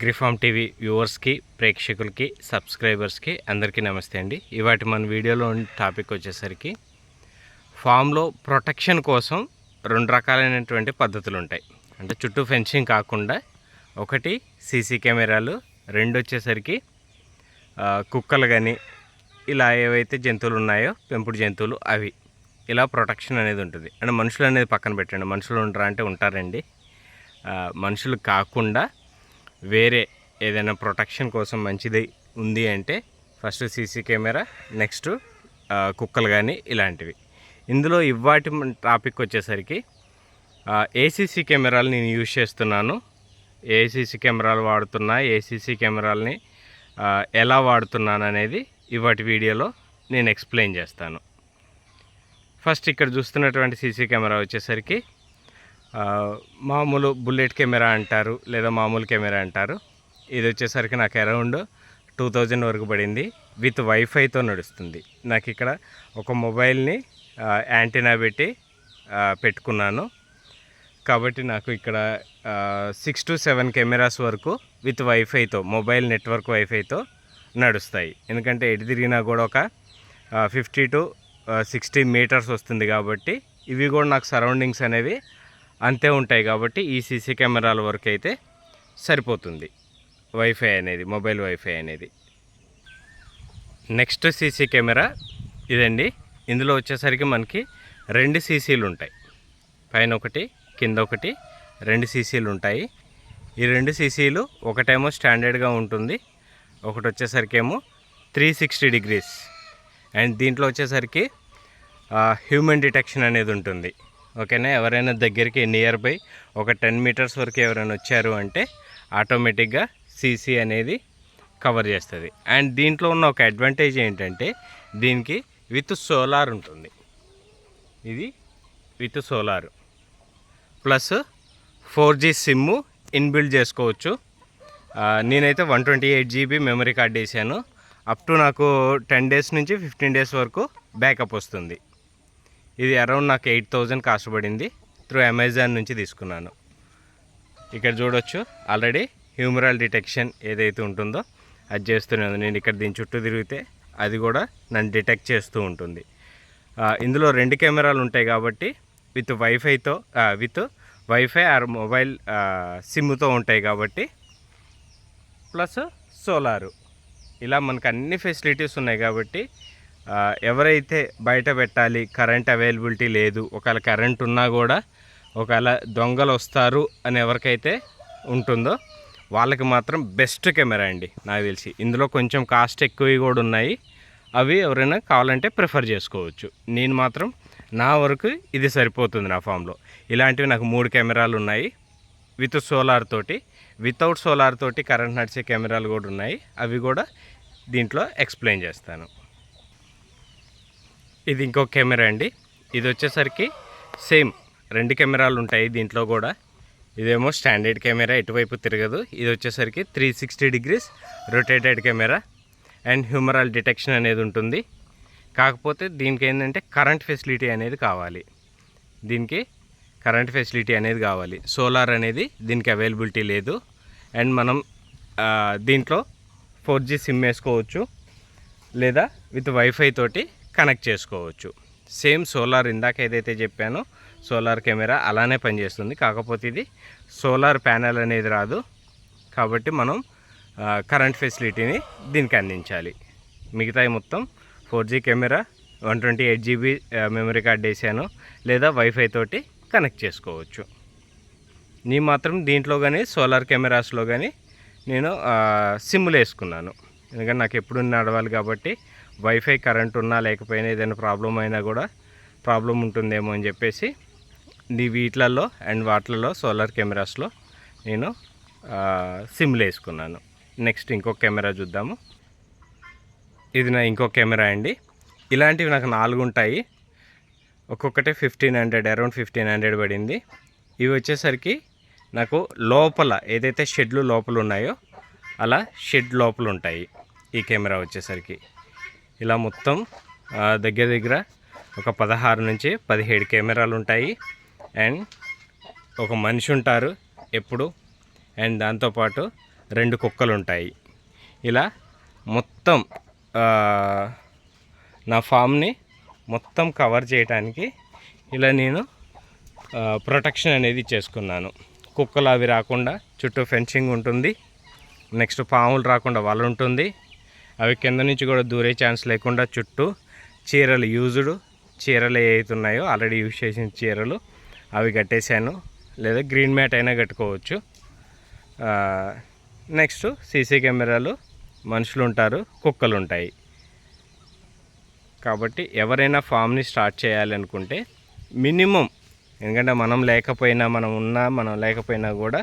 అగ్రిఫామ్ TV వ్యూవర్స్కి ప్రేక్షకులకి సబ్స్క్రైబర్స్కి అందరికీ నమస్తే అండి. ఇవాటి మన వీడియోలో టాపిక్ వచ్చేసరికి ఫామ్లో ప్రొటెక్షన్ కోసం రెండు రకాలైనటువంటి పద్ధతులు ఉంటాయి అంటే చుట్టూ ఫెన్సింగ్ కాకుండా ఒకటి సీసీ కెమెరాలు రెండు వచ్చేసరికి కుక్కలు కానీ ఇలా ఏవైతే జంతువులు ఉన్నాయో పెంపుడు జంతువులు అవి. ఇలా ప్రొటెక్షన్ అనేది ఉంటుంది. అంటే మనుషులు అనేది పక్కన పెట్టండి. మనుషులు ఉంటారా అంటే ఉంటారండి. మనుషులు కాకుండా వేరే ఏదైనా ప్రొటెక్షన్ కోసం మంచిది ఉంది అంటే ఫస్ట్ సీసీ కెమెరా నెక్స్ట్ కుక్కలు కానీ ఇలాంటివి. ఇందులో ఇవాటి టాపిక్ వచ్చేసరికి ఏసీసీ కెమెరాలు నేను యూజ్ చేస్తున్నాను. ఏసీసీ కెమెరాలు వాడుతున్నా ఏసీసీ కెమెరాలని ఎలా వాడుతున్నాను అనేది ఇవాటి వీడియోలో నేను ఎక్స్ప్లెయిన్ చేస్తాను. ఫస్ట్ ఇక్కడ చూస్తున్నటువంటి సీసీ కెమెరా వచ్చేసరికి మామూలు బుల్లెట్ కెమెరా అంటారు లేదా మామూలు కెమెరా అంటారు. ఇది వచ్చేసరికి నాకు అరౌండ్ టూ థౌజండ్ వరకు పడింది. విత్ వైఫైతో నడుస్తుంది. నాకు ఇక్కడ ఒక మొబైల్ని యాంటీనా పెట్టి పెట్టుకున్నాను. కాబట్టి నాకు ఇక్కడ సిక్స్ టు సెవెన్ కెమెరాస్ వరకు విత్ వైఫైతో మొబైల్ నెట్వర్క్ వైఫైతో నడుస్తాయి. ఎందుకంటే ఎటు తిరిగినా కూడా ఒక ఫిఫ్టీ టు సిక్స్టీ మీటర్స్ వస్తుంది కాబట్టి ఇవి కూడా నాకు సరౌండింగ్స్ అనేవి అంతే ఉంటాయి కాబట్టి ఈ సీసీ కెమెరాల వరకు అయితే సరిపోతుంది. వైఫై అనేది మొబైల్ వైఫై అనేది. నెక్స్ట్ సీసీ కెమెరా ఇదండి. ఇందులో వచ్చేసరికి మనకి రెండు సీసీలు ఉంటాయి. పైన ఒకటి కింద ఒకటి రెండు సీసీలు ఉంటాయి. ఈ రెండు సీసీలు ఒకటేమో స్టాండర్డ్గా ఉంటుంది. ఒకటి వచ్చేసరికి ఏమో త్రీ సిక్స్టీ డిగ్రీస్ అండ్ దీంట్లో వచ్చేసరికి హ్యూమన్ డిటెక్షన్ అనేది ఉంటుంది. ఓకేనా? ఎవరైనా దగ్గరికి నియర్ బై ఒక టెన్ మీటర్స్ వరకు ఎవరైనా వచ్చారు అంటే ఆటోమేటిక్గా సీసీ అనేది కవర్ చేస్తుంది. అండ్ దీంట్లో ఉన్న ఒక అడ్వాంటేజ్ ఏంటంటే దీనికి విత్ సోలార్ ఉంటుంది. ఇది with solar plus four G SIM inbuilt చేసుకోవచ్చు. నేనైతే one twenty eight GB memory card వేసాను. అప్ టు నాకు టెన్ డేస్ నుంచి ఫిఫ్టీన్ డేస్ వరకు బ్యాకప్ వస్తుంది. ఇది అరౌండ్ నాకు ఎయిట్ థౌజండ్ కాస్ట్ పడింది. త్రూ అమెజాన్ నుంచి తీసుకున్నాను. ఇక్కడ చూడొచ్చు. ఆల్రెడీ హ్యూమరల్ డిటెక్షన్ ఏదైతే ఉంటుందో అది చేస్తున్నాను నేను ఇక్కడ దీని చుట్టూ తిరిగితే అది కూడా నన్ను డిటెక్ట్ చేస్తూ ఉంటుంది. ఇందులో రెండు కెమెరాలు ఉంటాయి కాబట్టి విత్ వైఫైతో విత్ వైఫై ఆర్ మొబైల్ సిమ్తో ఉంటాయి కాబట్టి ప్లస్ సోలారు. ఇలా మనకు అన్ని ఫెసిలిటీస్ ఉన్నాయి కాబట్టి ఎవరైతే బయట పెట్టాలి కరెంట్ అవైలబిలిటీ లేదు ఒకవేళ కరెంట్ ఉన్నా కూడా ఒకవేళ దొంగలు వస్తారు అని ఎవరికైతే ఉంటుందో వాళ్ళకి మాత్రం బెస్ట్ కెమెరా అండి నాకు తెలిసి. ఇందులో కొంచెం కాస్ట్ ఎక్కువ కూడా ఉన్నాయి. అవి ఎవరైనా కావాలంటే ప్రిఫర్ చేసుకోవచ్చు. నేను మాత్రం నా వరకు ఇది సరిపోతుంది నా ఫామ్లో ఇలాంటివి నాకు మూడు కెమెరాలు ఉన్నాయి. విత్ సోలార్ తోటి వితౌట్ సోలార్ తోటి కరెంట్ నడిచే కెమెరాలు కూడా ఉన్నాయి. అవి కూడా దీంట్లో ఎక్స్ప్లెయిన్ చేస్తాను. ఇది ఇంకో కెమెరా అండి. ఇది వచ్చేసరికి సేమ్ రెండు కెమెరాలు ఉంటాయి దీంట్లో కూడా. ఇదేమో స్టాండర్డ్ కెమెరా ఎటువైపు తిరగదు. ఇది వచ్చేసరికి three sixty degrees rotated camera and humoral detection అనేది ఉంటుంది. కాకపోతే దీనికి ఏంటంటే కరెంట్ ఫెసిలిటీ అనేది కావాలి. దీనికి కరెంట్ ఫెసిలిటీ అనేది కావాలి. సోలార్ అనేది దీనికి అవైలబిలిటీ లేదు. అండ్ మనం దీంట్లో ఫోర్ జీ సిమ్ వేసుకోవచ్చు. లేదా విత్ వైఫై తోటి కనెక్ట్ చేసుకోవచ్చు. సేమ్ సోలార్ ఇందాక ఏదైతే చెప్పానో సోలార్ కెమెరా అలానే పనిచేస్తుంది. కాకపోతే ఇది సోలార్ ప్యానెల్ అనేది రాదు. కాబట్టి మనం కరెంట్ ఫెసిలిటీని దీనికి అందించాలి. మిగతాయి మొత్తం four G camera one twenty eight GB memory card వేసాను. లేదా వైఫై తోటి కనెక్ట్ చేసుకోవచ్చు. నీ మాత్రం దీంట్లో కానీ సోలార్ కెమెరాస్లో కానీ నేను సిమ్లు వేసుకున్నాను. ఎందుకంటే నాకు ఎప్పుడు నడవాలి కాబట్టి వైఫై కరెంట్ ఉన్నా లేకపోయినా ఏదైనా ప్రాబ్లం అయినా కూడా ప్రాబ్లం ఉంటుందేమో అని చెప్పేసి నీ వీటిలలో అండ్ వాటిలలో సోలార్ కెమెరాస్లో నేను సిమ్లు వేసుకున్నాను. నెక్స్ట్ ఇంకో కెమెరా చూద్దాము. ఇది నా ఇంకో కెమెరా అండి. ఇలాంటివి నాకు నాలుగు ఉంటాయి. ఒక్కొక్కటి fifteen hundred around fifteen hundred పడింది. ఇవి వచ్చేసరికి నాకు లోపల ఏదైతే షెడ్లు లోపల ఉన్నాయో అలా షెడ్ లోపల ఉంటాయి ఈ కెమెరా వచ్చేసరికి. ఇలా మొత్తం దగ్గర దగ్గర ఒక పదహారు నుంచి పదిహేడు కెమెరాలు ఉంటాయి. అండ్ ఒక మనిషి ఉంటారు ఎప్పుడు. అండ్ దాంతోపాటు రెండు కుక్కలు ఉంటాయి. ఇలా మొత్తం నా ఫామ్ని మొత్తం కవర్ చేయడానికి ఇలా నేను ప్రొటెక్షన్ అనేది చేసుకున్నాను. కుక్కలు అవి రాకుండా చుట్టూ ఫెన్సింగ్ ఉంటుంది. నెక్స్ట్ పాములు రాకుండా వల ఉంటుంది. అవి కింద నుంచి కూడా దూరే ఛాన్స్ లేకుండా చుట్టూ చీరలు యూజ్డ్ చీరలు ఏవైతే ఉన్నాయో ఆల్రెడీ యూజ్ చేసిన చీరలు అవి కట్టేశాను. లేదా గ్రీన్ మ్యాట్ అయినా కట్టుకోవచ్చు. నెక్స్ట్ సీసీ కెమెరాలు మనుషులు ఉంటారు కుక్కలు ఉంటాయి. కాబట్టి ఎవరైనా ఫామ్ని స్టార్ట్ చేయాలనుకుంటే మినిమం ఎందుకంటే మనం లేకపోయినా మనం ఉన్నా మనం లేకపోయినా కూడా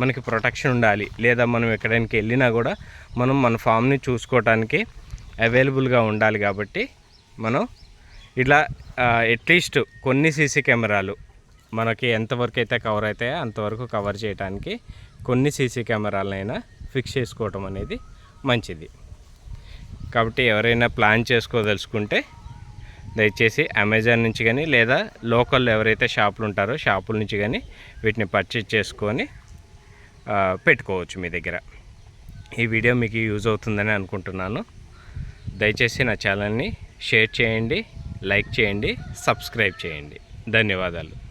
మనకి ప్రొటెక్షన్ ఉండాలి. లేదా మనం ఎక్కడానికి వెళ్ళినా కూడా మనం మన ఫామ్ని చూసుకోవటానికి అవైలబుల్గా ఉండాలి కాబట్టి మనం ఇలా అట్లీస్ట్ కొన్ని సీసీ కెమెరాలు మనకి ఎంతవరకు అయితే కవర్ అవుతాయో అంతవరకు కవర్ చేయడానికి కొన్ని సీసీ కెమెరాలనైనా ఫిక్స్ చేసుకోవటం అనేది మంచిది. కాబట్టి ఎవరైనా ప్లాన్ చేసుకోదలుచుకుంటే దయచేసి అమెజాన్ నుంచి కానీ లేదా లోకల్ ఎవరైతే షాపులు ఉంటారో షాపుల నుంచి కానీ వీటిని పర్చేజ్ చేసుకొని పెట్టుకోవచ్చు మీ దగ్గర. ఈ వీడియో మీకు యూజ్ అవుతుందని అనుకుంటున్నాను. దయచేసి నా ఛానల్ని షేర్ చేయండి లైక్ చేయండి సబ్స్క్రైబ్ చేయండి. ధన్యవాదాలు.